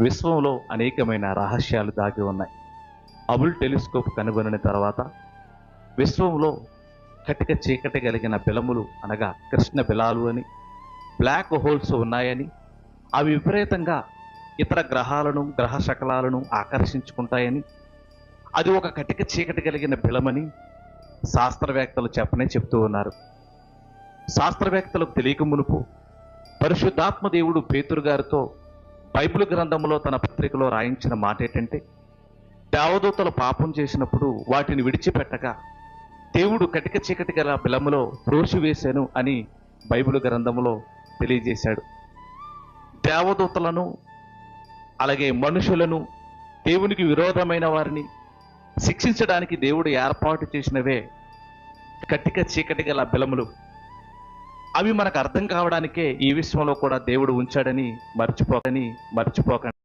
విశ్వంలో అనేకమైన రహస్యాలు దాగి ఉన్నాయి. అబుల్ టెలిస్కోప్ కనుగొనిన తర్వాత విశ్వంలో కటిక చీకటి కలిగిన బిలములు అనగా కృష్ణ బిలాలు అని బ్లాక్ హోల్స్ ఉన్నాయని అవి విపరీతంగా ఇతర గ్రహాలను గ్రహ శకలాలను ఆకర్షించుకుంటాయని అది ఒక కటిక చీకటి కలిగిన బిలమని శాస్త్రవేత్తలు చెప్పనే చెప్తూ ఉన్నారు. శాస్త్రవేత్తలకు తెలియక మునుపు పరిశుద్ధాత్మ దేవుడు పేతురు గారితో బైబిల్ గ్రంథంలో తన పత్రికలో రాయించిన మాట ఏంటంటే దేవదూతలు పాపం చేసినప్పుడు వాటిని విడిచిపెట్టగా దేవుడు కటిక చీకటి గల బిలములో వేశాను అని బైబిల్ గ్రంథంలో తెలియజేశాడు. దేవదూతలను అలాగే మనుషులను దేవునికి విరోధమైన వారిని శిక్షించడానికి దేవుడు ఏర్పాటు చేసినవే కటిక చీకటి గల బిలములు. అవి మనకు అర్థం కావడానికే ఈ విశ్వంలో కూడా దేవుడు ఉంచాడని మర్చిపోకని మర్చిపోకండి.